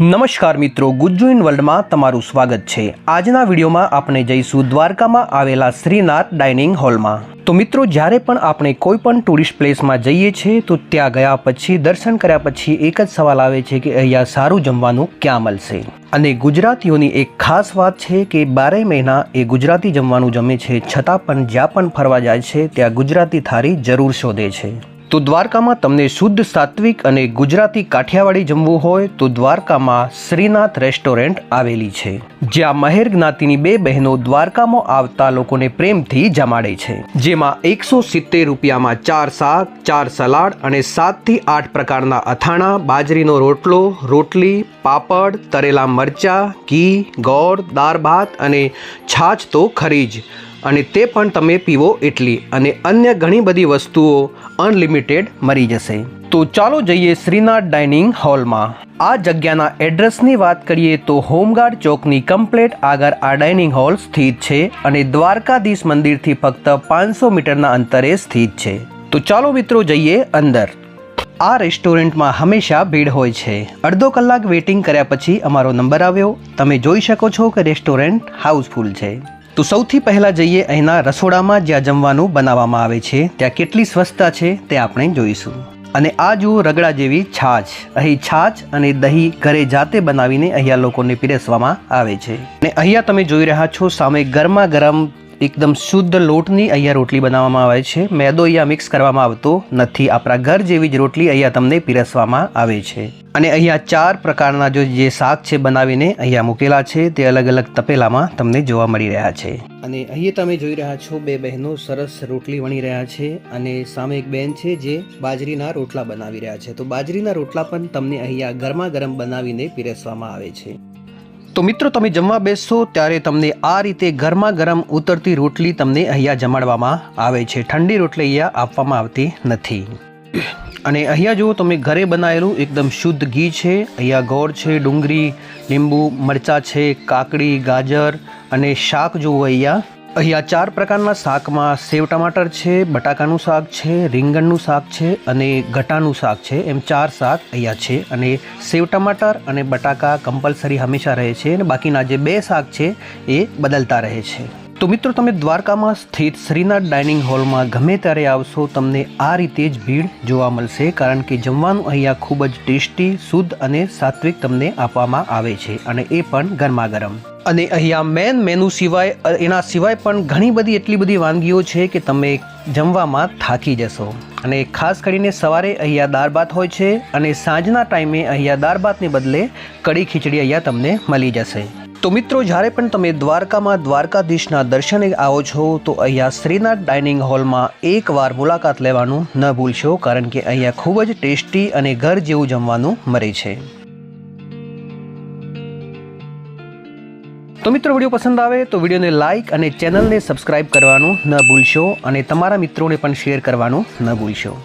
નમસ્કાર મિત્રો ગુજ્જુ ઇન વર્લ્ડમાં તમારું સ્વાગત છે. આજના વિડીયોમાં આપણે જઈશું દ્વારકામાં આવેલા શ્રીનાથ ડાઇનિંગ હોલમાં. તો મિત્રો, જ્યારે પણ આપણે કોઈ પણ ટુરિસ્ટ પ્લેસમાં જઈએ છીએ તો ત્યાં ગયા પછી, દર્શન કર્યા પછી એક જ સવાલ આવે છે કે અહીંયા સારું જમવાનું ક્યાં મળશે? અને ગુજરાતીઓની એક ખાસ વાત છે કે બારે મહિના એ ગુજરાતી જમવાનું જમે છે, છતાં પણ જ્યાં પણ ફરવા જાય છે, ત્યાં ગુજરાતી થાળી જરૂર શોધે છે. તો દ્વારકામાં તમને શુદ્ધ સાત્વિક અને ગુજરાતી કાઠિયાવાડી જમવું હોય તો દ્વારકામાં શ્રીનાથ રેસ્ટોરન્ટ આવેલી છે, જ્યાં મહેર જ્ઞાતિની બે બહેનો દ્વારકામાં આવતા લોકોને પ્રેમથી જમાડે છે. જેમાં એકસો સિત્તેર રૂપિયામાં ચાર શાક, ચાર સલાડ અને સાતથી આઠ પ્રકારના અથાણા, બાજરીનો રોટલો, રોટલી, પાપડ, તરેલા મરચા, ઘી, ગોળ, દાળ ભાત અને છાછ તો ખરી જ. અને તે પણ તમે પીવો એટલી અને અન્ય ઘણી બધી વસ્તુઓ અનલિમિટેડ મળી જશે. તો ચાલો જઈએ શ્રીનાથ ડાઇનિંગ હોલમાં. આ જગ્યાના એડ્રેસની વાત કરીએ તો હોમગાર્ડ ચોકની કમ્પ્લેટ આગળ આ ડાઇનિંગ હોલ સ્થિત છે અને દ્વારકાધીશ મંદિરથી ફક્ત પાંચસો મીટરના અંતરે સ્થિત છે. તો ચાલો મિત્રો જઈએ અંદર. આ રેસ્ટોરન્ટમાં હંમેશા ભીડ હોય છે. અડધો કલાક વેઇટિંગ કર્યા પછી અમારો નંબર આવ્યો. તમે જોઈ શકો છો કે રેસ્ટોરન્ટ હાઉસફુલ છે. તો સૌથી પહેલાં જઈએ અહીંના રસોડામાં જ્યાં જમવાનું બનાવવામાં આવે છે. ત્યાં કેટલી સ્વચ્છતા છે તે આપણે જોઈશું. અને આ જુઓ રગડા જેવી છાછ અહીં છાછ અને દહીં ઘરે જાતે બનાવીને અહીંયા લોકોને પીરસવામાં આવે છે. અને અહીંયા તમે જોઈ રહ્યા છો સામે ગરમા ગરમ એકદમ શુદ્ધ લોટની અહીંયા રોટલી બનાવવામાં આવે છે. મેદો અહીંયા મિક્સ કરવામાં આવતો નથી. આપણા ઘર જેવી જ રોટલી અહીંયા તમને પીરસવામાં આવે છે. અને અહીંયા ચાર પ્રકારના જો જે શાક છે બનાવીને અહીંયા મૂકેલા છે, તે અલગ અલગ તપેલામાં તમને જોવા મળી રહ્યા છે. અને અહીંયા તમે જોઈ રહ્યા છો બે બહેનો સરસ રોટલી વણી રહ્યા છે અને સામે એક બેન છે જે બાજરીના રોટલા બનાવી રહ્યા છે. તો બાજરીના રોટલા પણ તમને અહીંયા ગરમા ગરમ બનાવીને પીરસવામાં આવે છે. તો મિત્રો તમે જમવા બેસશો ત્યારે તમને આ રીતે ગરમા ગરમ ઉતરતી રોટલી તમને અહીંયા જમાડવામાં આવે છે. ઠંડી રોટલી અહીંયા આપવામાં આવતી નથી. અને અહીંયા જુઓ તમે ઘરે બનાવેલું એકદમ શુદ્ધ ઘી છે. અહીંયા ગોળ છે, ડુંગળી, લીંબુ, મરચાં છે, કાકડી, ગાજર અને શાક જુઓ અહીંયા અહીંયા ચાર પ્રકારના શાકમાં સેવ ટમાટર છે, બટાકાનું શાક છે, રીંગણનું શાક છે અને ગટાનું શાક છે. એમ ચાર શાક અહીંયા છે અને સેવ ટમાટર અને બટાકા કમ્પલસરી હંમેશા રહે છે અને બાકીના જે બે શાક છે એ બદલતા રહે છે. તો મિત્રો તમે દ્વારકામાં સ્થિત શ્રીનાથ ડાઇનિંગ હોલમાં ગમે ત્યારે આવશો, તમને આ રીતે જ ભીડ જોવા મળશે, કારણ કે જમવાનું અહીંયા ખૂબ જ ટેસ્ટી, શુદ્ધ અને સાત્વિક તમને આપવામાં આવે છે અને એ પણ ગરમા ગરમ અને અહીંયા મેન મેનુ સિવાય એના સિવાય પણ ઘણી બધી એટલી બધી વાનગીઓ છે કે તમે જમવામાં થાકી જશો. અને ખાસ કરીને સવારે અહીંયા દાળ ભાત હોય છે અને સાંજના ટાઈમે અહીંયા દાળ ભાતને બદલે કઢી ખીચડી અહીંયા તમને મળી જશે. તો મિત્રો, જ્યારે પણ તમે દ્વારકામાં દ્વારકાધીશના દર્શને આવો છો, તો અહીંયા શ્રીનાથ ડાઇનિંગ હોલમાં એકવાર મુલાકાત લેવાનું ન ભૂલશો, કારણ કે અહીંયા ખૂબ જ ટેસ્ટી અને ઘર જેવું જમવાનું મળે છે. તો મિત્રો, વીડિયો પસંદ આવે તો વિડીયોને લાઇક અને ચેનલને સબસ્ક્રાઇબ કરવાનું ન ભૂલશો અને તમારા મિત્રોને પણ શેર કરવાનું ન ભૂલશો.